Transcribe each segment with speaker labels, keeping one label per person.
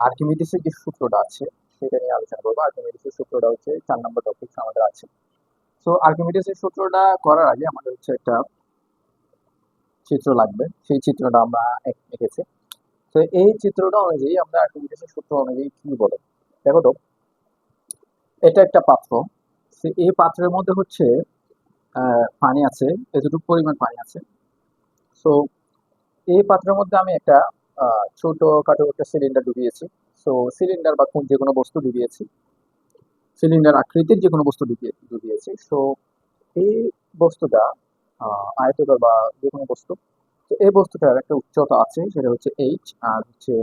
Speaker 1: আর্কিমিডিসের যে সূত্রটা আছে, সেটা নিয়ে আলোচনা করব। আর্কিমিডিসের সূত্রটা হচ্ছে চার নম্বর টপিক আমাদের আছে। তো আর্কিমিডিসের সূত্রটা করার আগে আমাদের হচ্ছে একটা চিত্র লাগবে। সেই চিত্রটা আমরা এঁকেছি। তো এই চিত্রটা অনুযায়ী আমরা আর্কিমিডিসের সূত্র অনুযায়ী কি বলে? দেখো তো, এটা একটা পাত্র। এই পাত্রের মধ্যে হচ্ছে পানি আছে, এতটুকু পরিমাণ পানি আছে। সো এই পাত্রের মধ্যে আমি একটা আহ, ছোট খাটো একটা সিলিন্ডার ডুবিয়েছি। সো সিলিন্ডার বা যে কোনো বস্তু ডুবিয়েছি। সিলিন্ডার আকৃতির যে কোনো বস্তু ডুবিয়ে ডুবিয়েছি। সো এই বস্তুটা আয়তকার বা যে কোনো বস্তু তো এই বস্তুটার একটা উচ্চতা আছে সেটা হচ্ছে এইচ আর হচ্ছে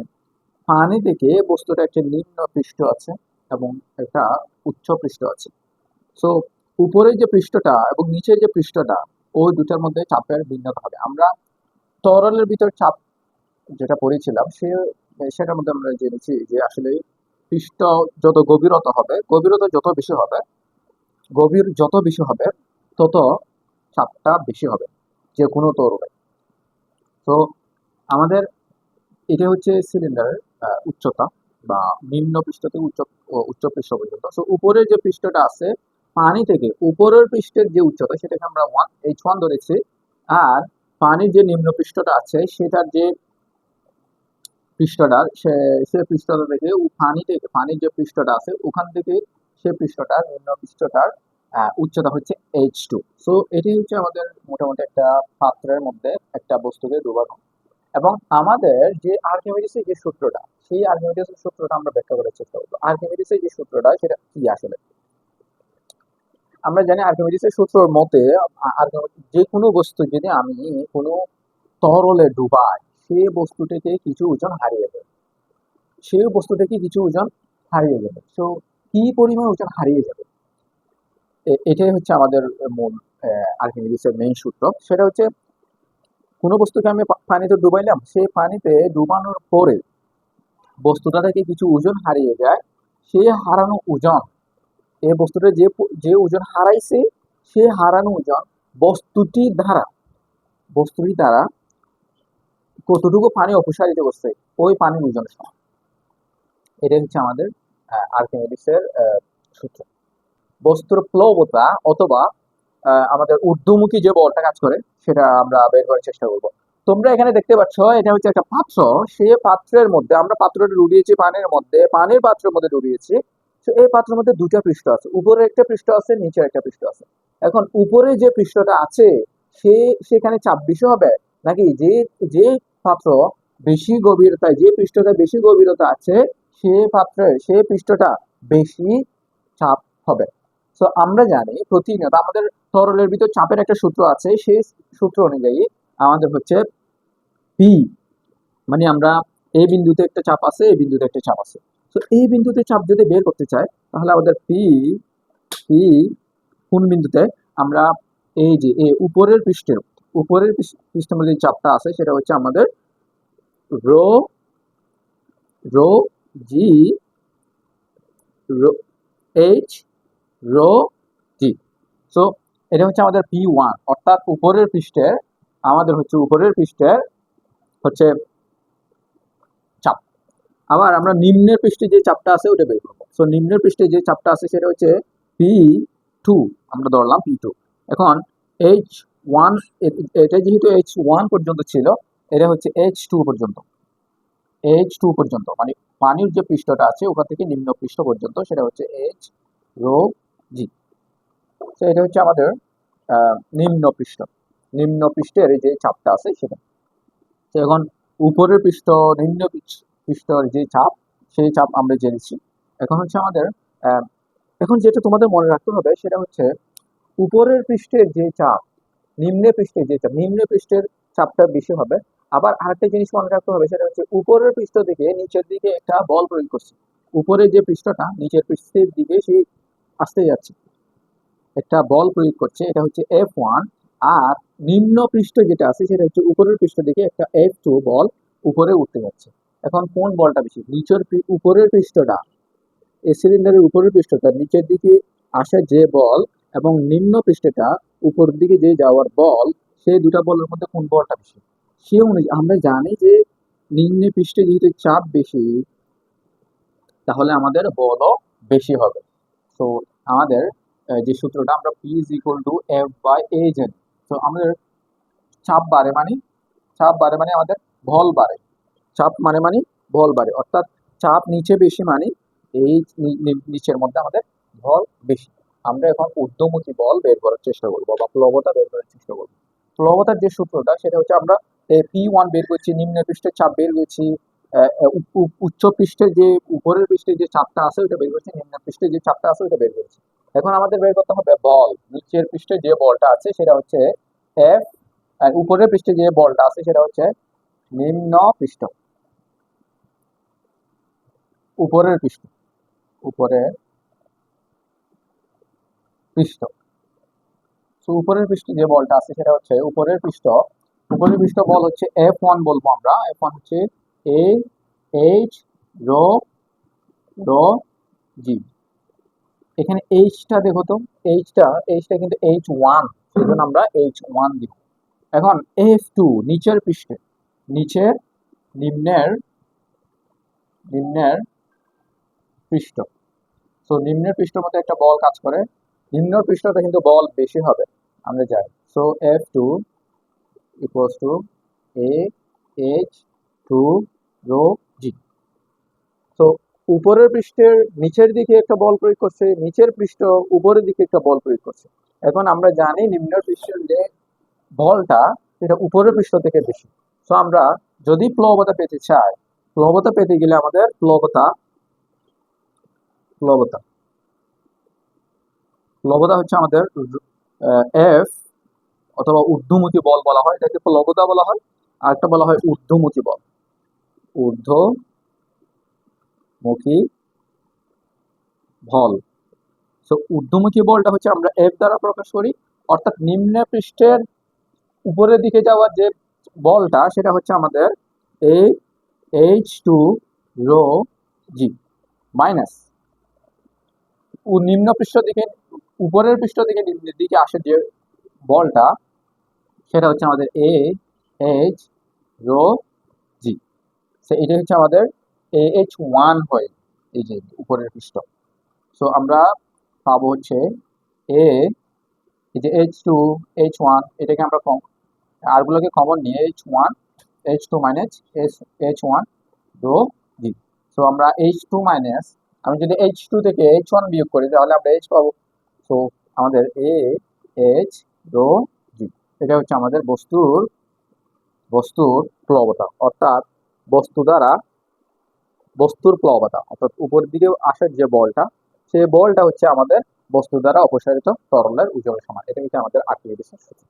Speaker 1: পানি থেকে বস্তুটা একটা নিম্ন পৃষ্ঠ আছে এবং একটা উচ্চ পৃষ্ঠ আছে। সো উপরের যে পৃষ্ঠটা এবং নিচের যে পৃষ্ঠটা ওই দুটার মধ্যে চাপের ভিন্নতা হবে। আমরা তরলের ভিতর চাপ যেটা পড়েছিলাম, সে, সেটার মধ্যে আমরা জেনেছি যে আসলে পৃষ্ঠ যত গভীরতা হবে, গভীরতা যত বেশি হবে, গভীর যত বেশি হবে, তত চাপটা বেশি হবে যে কোনো তরলে তো আমাদের এটা হচ্ছে সিলিন্ডারের উচ্চতা বা নিম্ন পৃষ্ঠ থেকে উচ্চ উচ্চ পৃষ্ঠ পর্যন্ত। তো উপরের যে পৃষ্ঠটা আছে, পানি থেকে উপরের পৃষ্ঠের যে উচ্চতা, সেটাকে আমরা ওয়ান এইচ ওয়ান ধরেছি, আর পানির যে নিম্ন পৃষ্ঠটা আছে, সেটার যে পৃষ্ঠটা, সে পৃষ্ঠটা থেকে পানি থেকে, পানির যে পৃষ্ঠটা আছে, ওখান থেকে সে পৃষ্ঠটার নিম্ন পৃষ্ঠটার উচ্চতা হচ্ছে এইচ টু সো এটি হচ্ছে আমাদের মোটামুটি একটা পাত্রের মধ্যে একটা বস্তুকে ডুবানো। এবং আমাদের যে আর্কিমিডিসের যে সূত্রটা, সেই আর্কিমিডিসের সূত্রটা আমরা ব্যাখ্যা করার চেষ্টা করব। আর্কিমিডিসের যে সূত্রটা, সেটা কি আসলে? আমরা জানি আর্কিমিডিসের সূত্রের মতে যে কোনো বস্তু যদি আমি কোনো তরলে ডুবাই সে বস্তুটিকে কিছু ওজন হারিয়ে যাবে সেই বস্তু থেকে কিছু ওজন হারিয়ে যাবে। তো কি পরিমাণ ওজন হারিয়ে যাবে? এটাই হচ্ছে আমাদের মূল আর্কিমিডিসের মেইন সূত্র। সেটা হচ্ছে, কোনো বস্তুকে আমি পানিতে ডুবাইলাম, সেই পানিতে ডুবানোর পরে বস্তুটা থেকে কিছু ওজন হারিয়ে যায় সেই হারানো ওজন এই বস্তুটা যে যে ওজন হারাইছে, সে হারানো ওজন বস্তুটি দ্বারা বস্তুটি দ্বারা কতটুকু পানি অপসারিত করছে, ওই পানির ওজন সমান। এটাই হচ্ছে আমাদের আর্কিমিডিসের সূত্র। বস্তুর প্লবতা অথবা আমাদের ঊর্ধ্বমুখী যে বলটা কাজ করে, সেটা আমরা বের করার চেষ্টা করব। তোমরা এখানে দেখতে পাচ্ছ, এটা হচ্ছে একটা পাত্র, সে পাত্রের মধ্যে, আমরা পাত্রটা ডুবিয়েছি পানির মধ্যে, পানির পাত্রের মধ্যে ডুবিয়েছি এই পাত্রের মধ্যে দুটা পৃষ্ঠ আছে, উপরে একটা পৃষ্ঠ আছে, নিচে একটা পৃষ্ঠ আছে। এখন উপরে যে পৃষ্ঠটা আছে, সে, সেখানে চাপ বেশি হবে, নাকি যে যে পাত্র বেশি গভীরতায়, যে পৃষ্ঠটা বেশি গভীরতা আছে, সে পাত্রে, সে পৃষ্ঠটা বেশি চাপ হবে। তো আমরা জানি প্রতিনিয়ত আমাদের তরলের ভিতর চাপের একটা সূত্র আছে, সেই সূত্র অনুযায়ী আমাদের হচ্ছে পি মানে আমরা এই বিন্দুতে একটা চাপ আছে এই বিন্দুতে একটা চাপ আছে। তো এই বিন্দুতে চাপ যদি বের করতে চাই, তাহলে আমাদের পি পি কোন বিন্দুতে? আমরা এই যে, এই উপরের পৃষ্ঠের উপরের পৃষ্ঠ- মধ্যে যে চাপটা আছে, সেটা হচ্ছে আমাদের row row G row H row G so এটা হচ্ছে আমাদের পি ওয়ান অর্থাৎ উপরের পৃষ্ঠের, আমাদের হচ্ছে উপরের পৃষ্ঠের হচ্ছে চাপ। আবার আমরা নিম্নের পৃষ্ঠে যে চাপটা আছে, ওটা বের করব। সো নিম্নের পৃষ্ঠে যে চাপটা আছে, সেটা হচ্ছে পি টু আমরা ধরলাম পি টু এখন এইচ ওয়ান এটা যেহেতু এইচ ওয়ান পর্যন্ত ছিল, এটা হচ্ছে এইচ টু পর্যন্ত। এইচ টু পর্যন্ত মানে পানির যে পৃষ্ঠটা আছে, ওখান থেকে নিম্ন পৃষ্ঠ পর্যন্ত, সেটা হচ্ছে এইচ রো জি তো এটা হচ্ছে আমাদের নিম্ন পৃষ্ঠ। নিম্ন পৃষ্ঠের যে চাপটা আছে, সেটা। তো এখন উপরের পৃষ্ঠ, নিম্ন পৃষ্ঠের যে চাপ, সেই চাপ আমরা জেনেছি। এখন হচ্ছে আমাদের এখন যেটা তোমাদের মনে রাখতে হবে, সেটা হচ্ছে উপরের পৃষ্ঠের যে চাপ নিম্নের পৃষ্ঠে যে চাপ নিম্ন পৃষ্ঠের চাপটা বেশি হবে। আবার আরেকটা জিনিস মনে রাখতে হবে, সেটা হচ্ছে উপরের পৃষ্ঠ থেকে নিচের দিকে একটা বল প্রয়োগ করছে। উপরের যে পৃষ্ঠটা, নিচের পৃষ্ঠের দিকে সেই আসতে যাচ্ছে। একটা বল প্রয়োগ করছে, এটা হচ্ছে এফ ওয়ান আর নিম্ন পৃষ্ঠ যেটা আছে, সেটা হচ্ছে উপরের পৃষ্ঠ দিকে একটা এফ টু বল উপরে উঠতে যাচ্ছে। এখন কোন বলটা বেশি? নিচের উপরের পৃষ্ঠটা, এই সিলিন্ডারের উপরের পৃষ্ঠটা, নিচের দিকে আসে যে বল এবং নিম্ন পৃষ্ঠটা উপরের দিকে যে যাওয়ার বল সেই দুটা বলের মধ্যে কোন বলটা বেশি? সে অনুযায়ী আমরা জানি যে নিম্ন পৃষ্ঠে যেহেতু চাপ বেশি, তাহলে আমাদের বলও বেশি হবে। তো আমাদের যে সূত্রটা আমরা P is equal to F by A জানি তো আমাদের চাপ বাড়ে মানে চাপ বাড়ে মানে আমাদের বল বাড়ে। চাপ মানে মানে বল বাড়ে, অর্থাৎ চাপ নিচে বেশি মানে এই নিচের মধ্যে আমাদের বল বেশি। আমরা এখন ঊর্ধ্বমুখী বল বের করার চেষ্টা করব বা প্লবতা বের করার চেষ্টা করব। প্লবতার যে সূত্রটা, সেটা হচ্ছে আমরা পি ওয়ান বের করছি, নিম্ন পৃষ্ঠের চাপ বের করছি উচ্চ পৃষ্ঠে যে, উপরের পৃষ্ঠে যে চাপটা আছে ওটা বের করছি, নিম্ন পৃষ্ঠে যে চাপটা আছে ওটা বের করছি। এখন আমাদের বের করতে হবে বল, নিচের পৃষ্ঠে যে বলটা আছে, সেটা হচ্ছে এফ আর উপরের পৃষ্ঠে যে বলটা আছে, সেটা হচ্ছে নিম্ন পৃষ্ঠ। উপরের পৃষ্ঠ, উপরের পৃষ্ঠ। তো উপরের পৃষ্ঠে যে বলটা আছে সেটা হচ্ছে উপরের পৃষ্ঠ। উপরের পৃষ্ঠ বল হচ্ছে এফ ওয়ান বলব আমরা। এফ ওয়ান হচ্ছে A H row row G এখানে এইচটা দেখো তো এইচটা এইচটা কিন্তু এইচ ওয়ান আমরা এইচ ওয়ান দিব। এখন এফ টু নিচের পৃষ্ঠে, নিচের নিম্নের নিম্নের পৃষ্ঠ। সো নিম্নের পৃষ্ঠের মধ্যে একটা বল কাজ করে। নিম্ন পৃষ্ঠতে কিন্তু বল বেশি হবে, আমরা জানি। So F two equals two A H two rho g তো উপরের পৃষ্ঠের নিচের দিকে একটা বল প্রয়োগ করছে, নিচের পৃষ্ঠ উপরের দিকে একটা বল প্রয়োগ করছে। এখন আমরা জানি নিম্ন পৃষ্ঠের যে বলটা, সেটা উপরের পৃষ্ঠ থেকে বেশি। তো আমরা যদি প্লবতা পেতে চাই, প্লবতা পেতে গেলে আমাদের প্লবতা প্লবতা। প্লবতা হচ্ছে আমাদের এফ অথবা ঊর্ধ্বমুখী বল বলা হয়। এটাকে লবদা বলা হয় আর একটা বলা হয় ঊর্ধ্বমুখী বল। ঊর্ধ্বমুখী বল। সো ঊর্ধ্বমুখী বলটা হচ্ছে আমরা এফ দ্বারা প্রকাশ করি। অর্থাৎ নিম্ন পৃষ্ঠের উপরের দিকে যাওয়ার যে বলটা, সেটা হচ্ছে আমাদের A H two rho g minus নিম্ন পৃষ্ঠ দিকে উপরের পৃষ্ঠ থেকে নিম্নের দিকে আসে যে বলটা, সেটা হচ্ছে আমাদের A H row G so এটা হচ্ছে আমাদের এ এইচ ওয়ান হয়, এই যে উপরের পৃষ্ঠ। সো আমরা পাবো হচ্ছে এ এই যে এইচ টু এইচ ওয়ান এটাকে আমরা কম আরগুলোকে কমন নিয়ে H one H two minus H H one rho g so আমরা এইচ টু মাইনাস আমি যদি এইচ টু থেকে এইচ ওয়ান বিয়োগ করি, তাহলে আমরা এইচ পাবো সো আমাদের এ এইচ রো জি এটা হচ্ছে আমাদের বস্তুর বস্তুর প্লবতা। অর্থাৎ বস্তু দ্বারা বস্তুর প্লবতা। অর্থাৎ উপরের দিকে আসার যে বলটা সেই বলটা হচ্ছে আমাদের বস্তু দ্বারা অপসারিত তরলের উজ্জ্বল সমান। এটা হচ্ছে আমাদের আর্কিমিডিসের সূত্র।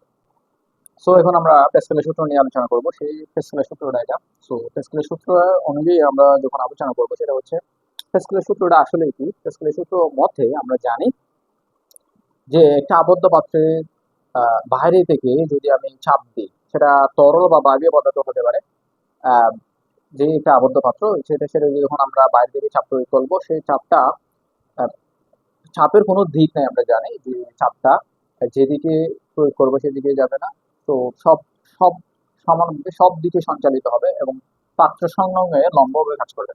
Speaker 1: সো এখন আমরা পেস্কেলের সূত্র নিয়ে আলোচনা করব। সেই পেস্কেলের সূত্রটা এটা। সো পেস্কেলের সূত্র অনুযায়ী আমরা যখন আলোচনা করব, সেটা হচ্ছে পেস্কেলের সূত্রটা আসলে কি? পেস্কেলের সূত্র মধ্যে আমরা জানি যে একটা আবদ্ধ পাত্রে বাইরে থেকে যদি আমি চাপ দিই, সেটা তরল বা বায়বীয় পদার্থ হতে পারে। যে একটা আবদ্ধ পাত্র, সেটা সেটা যখন আমরা বাইরে থেকে চাপ প্রয়োগ করব, সেই চাপটা চাপের কোনো দিক নেই আমরা জানি যে চাপটা যেদিকে প্রয়োগ করব সেদিকে যাবে না। তো সব সব সমানভাবে সব দিকে সঞ্চালিত হবে এবং পাত্র সংলগ্ন লম্বভাবে কাজ করবে।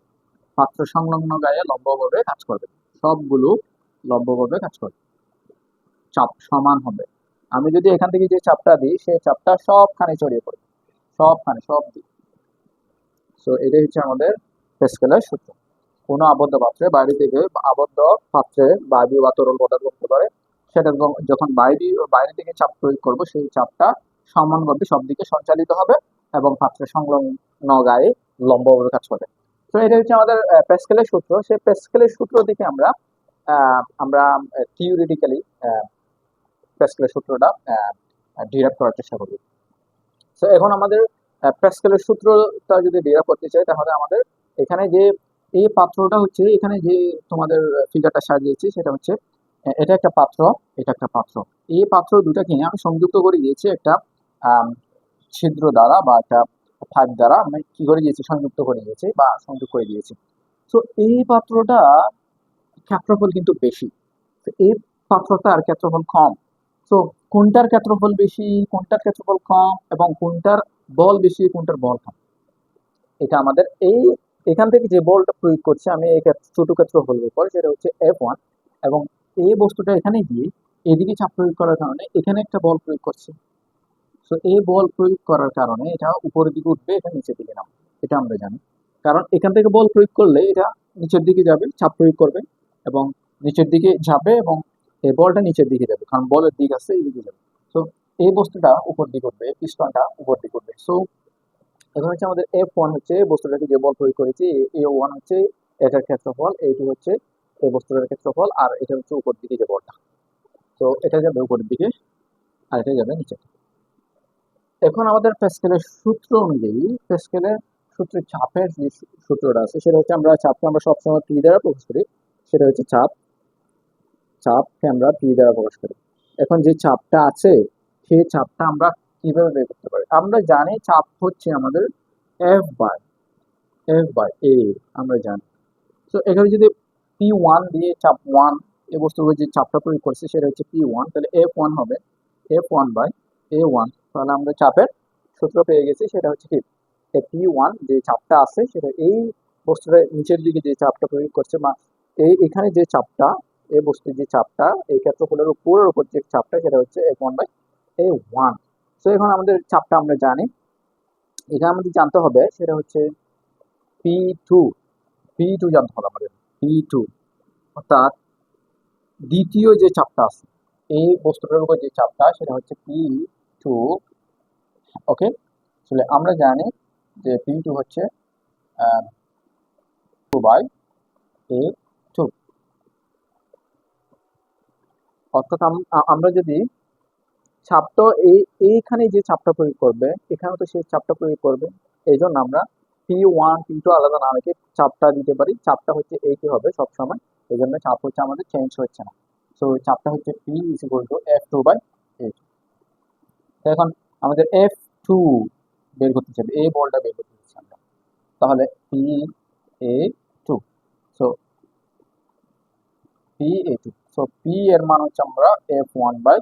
Speaker 1: পাত্র সংলগ্ন গায়ে লম্বভাবে কাজ করবে। সবগুলো লম্বভাবে কাজ করবে। চাপ সমান হবে। আমি যদি এখান থেকে যে চাপটা দিই সেই চাপটা সবখানে ছড়িয়ে পড়বে। সবখানে সব দিক। সো এটাই হচ্ছে আমাদের পেস্কেলের সূত্র। কোনো আবদ্ধ পাত্রে বাইরে থেকে আবদ্ধ পাত্রে বায়ু বা তরল পদার্থ হতে পারে। সেটা যখন- বাইরে বাইরে থেকে চাপ প্রয়োগ করব সেই চাপটা সমানভাবে সব দিকে সঞ্চালিত হবে এবং পাত্রের সংলগ্ন গায়ে লম্বভাবে কাজ করবে। তো এটা হচ্ছে আমাদের আহ, প্যাসকেলের সূত্র। সেই প্যাসকেলের সূত্র থেকে আমরা আমরা থিওরিটিক্যালি প্যাসকেলের সূত্রটা ডিরাইভ করার চেষ্টা করব। তো এখন আমাদের প্যাসকেলের সূত্রটা যদি ডিরাইভ করতে চাই, তাহলে আমাদের এখানে যে এই পাত্রটা হচ্ছে, এখানে যে তোমাদের ফিগারটা সাজিয়েছি, সেটা হচ্ছে এটা একটা পাত্র, এটা একটা পাত্র। এই পাত্র দুটাকে আমি সংযুক্ত করে দিয়েছি একটা ছিদ্র দ্বারা বা একটা পাইপ দ্বারা, আমি কি করে দিয়েছি, সংযুক্ত করে দিয়েছি বা সংযোগ করে দিয়েছি। তো এই পাত্রটা ক্ষেত্রফল কিন্তু বেশি। এই পাত্রটার ক্ষেত্রফল কম। তো কোনটার ক্ষেত্রফল বেশি, কোনটার ক্ষেত্রফল কম এবং কোনটার বল বেশি, কোনটার বল কম? এটা আমাদের এই, এখান থেকে যে বলটা প্রয়োগ করছে, আমি এই ছোট ক্ষেত্র বলব পর, সেটা হচ্ছে এফ ওয়ান এবং এই বস্তুটা এখানে গিয়ে এদিকে চাপ প্রয়োগ করার কারণে এখানে একটা বল প্রয়োগ করছে। সো এই বল প্রয়োগ করার কারণে এটা উপরের দিকে উঠবে, এটা নিচের দিকে নামবে। এটা আমরা জানি। কারণ এখান থেকে বল প্রয়োগ করলে এটা নিচের দিকে যাবে, চাপ প্রয়োগ করবে এবং নিচের দিকে যাবে এবং এই বলটা নিচের দিকে যাবে, কারণ বলের দিক আছে, এই দিকে যাবে। সো এই বস্তুটা উপর দিকে উঠবে পিস্টনটা উপর দিকে উঠবে। সো এখন হচ্ছে আমাদের এফ ওয়ান হচ্ছে বস্তুটাকে যে বল প্রয়োগ করেছি এ ওয়ান হচ্ছে, এটার ক্ষেত্রফল এই টু হচ্ছে, এই বস্তুটার ক্ষেত্রফল, আর এটা হচ্ছে উপর দিকে যে বলটা। তো এটা যাবে উপরের দিকে, আর এটা যাবে নিচে এখন আমাদের প্যাসকেলের সূত্র অনুযায়ী প্যাসকেলের সূত্রের চাপের যে সূত্রটা আছে, সেটা হচ্ছে আমরা, চাপকে আমরা সবসময় পি দ্বারা প্রকাশ করি, সেটা হচ্ছে চাপ। চাপকে আমরা পি দ্বারা প্রকাশ করি। এখন যে চাপটা আছে, সেই চাপটা আমরা কীভাবে বের করতে পারি? আমরা জানি চাপ হচ্ছে আমাদের F by F by A আমরা জানি। তো এখানে যদি পি ওয়ান দিয়ে চাপ ওয়ান এ বস্তুর যে চাপটা প্রয়োগ করছে, সেটা হচ্ছে পি ওয়ান তাহলে এফ ওয়ান হবে F one by A one তাহলে আমরা চাপের সূত্র পেয়ে গেছি, সেটা হচ্ছে কি? পি ওয়ান যে চাপটা আছে, সেটা এই বস্তুটা নিচের দিকে যে চাপটা প্রয়োগ করছে, বা এই এখানে যে চাপটা এই বস্তুর যে চাপটা, এই ক্ষেত্রফলের উপরের উপর যে চাপটা, সেটা হচ্ছে F one by A one তো এখন আমাদের চাপটা আমরা জানি। এখানে আমাদের জানতে হবে, সেটা হচ্ছে পি টু পি টু জানতে হবে আমাদের পি টু অর্থাৎ দ্বিতীয় যে চাপটা আছে, এই বস্তুটার উপর যে চাপটা, সেটা হচ্ছে পি টু ওকে তাহলে আমরা জানি যে পি টু হচ্ছে টু বাই এ টু অর্থাৎ আমরা যদি চাপটা এই এইখানে যে চাপটা প্রয়োগ করবে এখানে তো সেই চাপটা প্রয়োগ করবে এই জন্য আমরা পি ওয়ান পি টু আলাদা না রেখে চাপটা দিতে পারি। চাপটা হচ্ছে একই হবে সবসময়? এই জন্য চাপ হচ্ছে আমাদের চেঞ্জ হচ্ছে না। সো চাপটা হচ্ছে P is equal to F two by A two এখন আমাদের এফ টু বের করতে চাইবে। এই বলটা বের করতে চাইছি আমরা। তাহলে P A two so P A two so P এর মান হচ্ছে আমরা F one by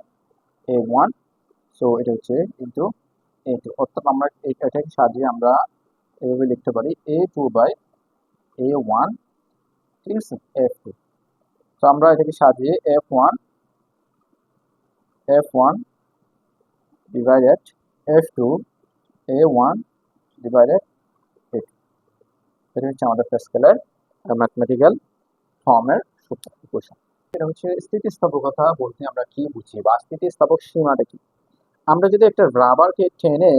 Speaker 1: A one so এটা হচ্ছে ইন্টু এ টু অর্থাৎ আমরা এটাকে সাজিয়ে আমরা এভাবে লিখতে পারি A two by A one ঠিক আছে এফ টু তো আমরা এটাকে সাজিয়ে F one F one divided F two A one divided A two এটা হচ্ছে আমাদের প্যাসকেলের ম্যাথমেটিক্যাল ফর্মের সূত্র ইকুয়েশন এটা হচ্ছে স্থিতিস্থাপকতা বলতে আমরা কি বুঝি বা স্থিতিস্থাপক সীমাটা কি? আমরা যদি একটা রাবারকে টেনে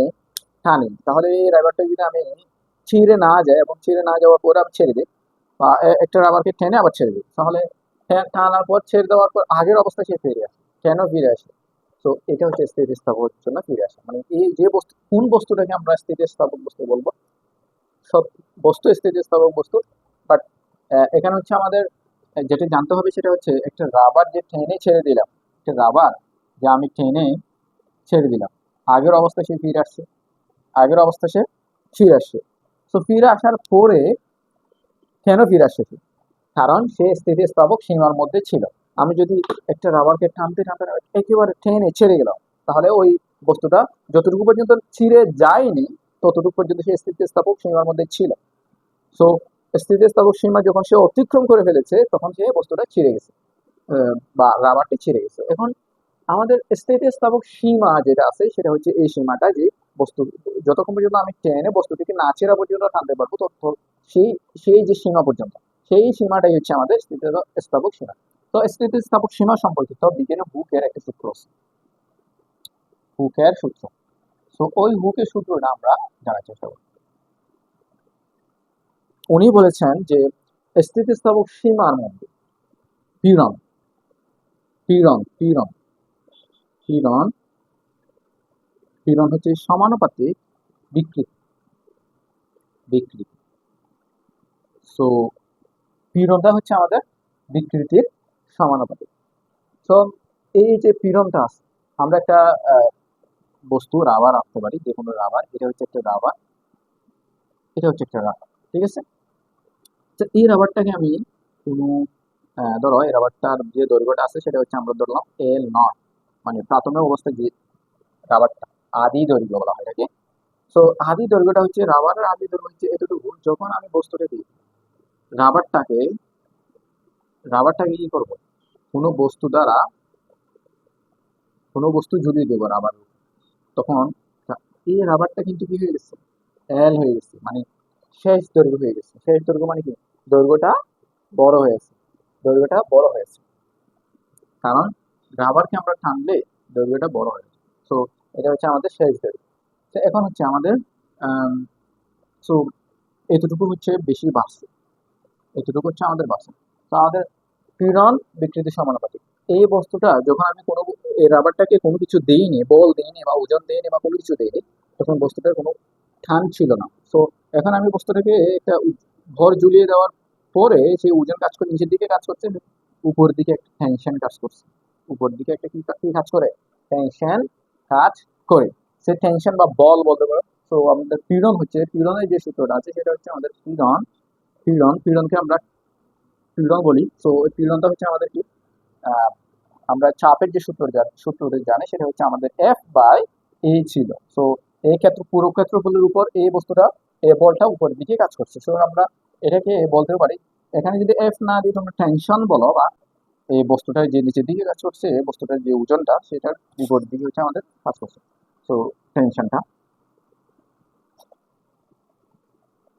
Speaker 1: টানি, তাহলে এই রাবারটা যদি আমি ছিঁড়ে না যায় এবং ছিঁড়ে না যাওয়ার পর আমি ছেড়ে দিই, বা একটা রাবারকে টেনে আবার ছেড়ে দিই, তাহলে টানার পর ছেড়ে দেওয়ার পর আগের অবস্থা সে ফিরে আসে। কেন ফিরে আসে? তো এটা হচ্ছে স্থিতিস্থাপকের জন্য ফিরে আসে। মানে এই যে বস্তু, কোন বস্তুটাকে আমরা স্থিতিস্থাপক বস্তু বলব? সব বস্তু স্থিতিস্থাপক বস্তু বাট এখানে হচ্ছে আমাদের যেটা জানতে হবে সেটা হচ্ছে একটা রাবার যে টেনে ছেড়ে দিলাম, একটা রাবার যে আমি টেনে ছেড়ে দিলাম, আগের অবস্থা সে ফিরে আসছে, আগের অবস্থা সে ফিরে আসছে। তো ফিরে আসার পরে কেন ফিরে আসছে সে? কারণ সে স্থিতিস্থাপক সীমার মধ্যে ছিল। আমি যদি একটা রাবারকে টানতে টানতে একেবারে টেনে ছেড়ে গেলাম, তাহলে ওই বস্তুটা যতটুকু পর্যন্ত ছিঁড়ে যায়নি, ততটুকু পর্যন্ত সে স্থিতিস্থাপক সীমার মধ্যে ছিল। সো স্থিতিস্থাপক সীমা যখন সে অতিক্রম করে ফেলেছে, তখন সে বস্তুটা ছিঁড়ে গেছে বা রাবারটি ছিঁড়ে গেছে। এখন আমাদের স্থিতিস্থাপক সীমা যেটা আছে, সেটা হচ্ছে এই সীমাটা যে বস্তু, যতক্ষণ পর্যন্ত আমি টেনে বস্তুটিকে না ছেঁড়া পর্যন্ত টানতে পারব, তত সেই সেই যে সীমা পর্যন্ত, সেই সীমাটাই হচ্ছে আমাদের স্থিতিস্থাপক সীমা। তো স্থিতিস্থাপক সীমা সম্পর্কিত বিজ্ঞানে হুকের একটা সূত্র আছে। হুকের সূত্র। তো ওই হুকের সূত্রটা আমরা জানার চেষ্টা করব। উনি বলেছেন যে স্থিতিস্থাপক সীমার মধ্যে, পীড়ন পীড়ন পীড়ন পীড়ন পীড়ন হচ্ছে সমানুপাতিক বিকৃতি বিকৃতি। সো পীড়নটা হচ্ছে আমাদের বিকৃতির সমানুপাতিক। সো এই যে পীড়নটা আছে, আমরা একটা বস্তু, রাবার আঁকতে পারি যে কোনো রাবার, এটা হচ্ছে একটা রাবার, এটা হচ্ছে একটা রাবার, ঠিক আছে? তো এই রাবারটাকে আমি কোনো ধরো এই রাবারটার যে দৈর্ঘ্যটা আছে সেটা হচ্ছে আমরা ধরলাম এল নট মানে প্রাথমিক অবস্থায় যে রাবারটা আদি দৈর্ঘ্য বলা হয় এটাকে। সো আদি দৈর্ঘ্যটা হচ্ছে রাবারের আদি দৈর্ঘ্য হচ্ছে এতটুকু। যখন আমি বস্তুটাকে রাবারটাকে রাবারটাকে কি করব? কোনো বস্তু দ্বারা, কোনো বস্তু ঝুলিয়ে দেবো রাবার তখন এই রাবারটা কিন্তু কি হয়ে গেছে? এল হয়ে গেছে মানে শেষ দৈর্ঘ্য হয়ে গেছে। শেষ দৈর্ঘ্য মানে কি? দৈর্ঘ্যটা বড় হয়েছে দৈর্ঘ্যটা বড় হয়েছে কারণ রাবারকে আমরা টানলে দৈর্ঘ্যটা বড় হয়ে যায়। সো এটা হচ্ছে আমাদের শেষ দৈর্ঘ্য। তো এখন হচ্ছে আমাদের সো এতটুকু হচ্ছে বেশি বাড়ছে। এতটুকু হচ্ছে আমাদের বাড়ছে। তো আমাদের পীড়ন বিকৃতি সমানুপাতিক। এই বস্তুটা যখন আমি কোনো, এই রাবারটাকে কোনো কিছু দিইনি, বল দিইনি বা ওজন দিইনি বা কোনো কিছু দিইনি, তখন বস্তুটার কোনো টান ছিল না। সো এখন আমি বস্তুটাকে একটা ভর ঝুলিয়ে দেওয়ার পরে সেই ওজন কাজ করে, নিচের দিকে কাজ করছে উপর দিকে একটা টেনশন কাজ করছে। উপর দিকে একটা কি কাজ করে? টেনশন কাজ করে। সে টেনশন বা বল বলতে পারো। তো আমাদের পীড়ন হচ্ছে, পীড়নের যে সূত্রটা আছে, সেটা হচ্ছে আমাদের পীড়ন। পীড়ন, পীড়নকে আমরা পীড়ন বলি। তো ওই পীড়নটা হচ্ছে আমাদের কি? আমরা চাপের যে সূত্র সূত্রটা জানি, সেটা হচ্ছে আমাদের এফ বাই এ ছিল। তো এই ক্ষেত্র পুরো ক্ষেত্রফলের উপর এই বস্তুটা এই বলটা উপরের দিকে কাজ করছে। সো আমরা এটাকে বলতে পারি। এখানে যদি এফ না দিয়ে তোমরা টেনশন বলো বা এই বস্তুটা যে নিচের দিকে কাজ করছে বস্তুটার যে ওজনটা, সেটার বিপরীত দিকে হচ্ছে আমাদের কাজ করছে। সো টেনশনটা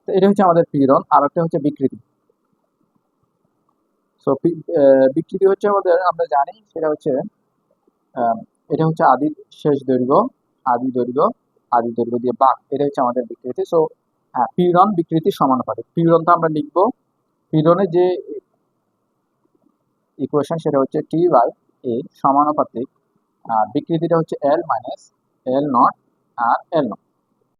Speaker 1: তো এটা হচ্ছে আমাদের পীড়ন আর একটা হচ্ছে বিকৃতি। সো বিকৃতি হচ্ছে আমাদের, আমরা জানি সেটা হচ্ছে এটা হচ্ছে আদি শেষ দৈর্ঘ্য, আদি দৈর্ঘ্য আদি দৈর্ঘ্য দিয়ে বাঘ এটা হচ্ছে আমাদের বিকৃতি। সো পীড়ন বিকৃতি সমানুপাতিক। তো আমরা লিখব। পীড়নের যে ইকুয়েশন সেটা হচ্ছে টি বাই এ সমানুপাতিক। বিকৃতিটা হচ্ছে এল মাইনাস এল নট আর এল নট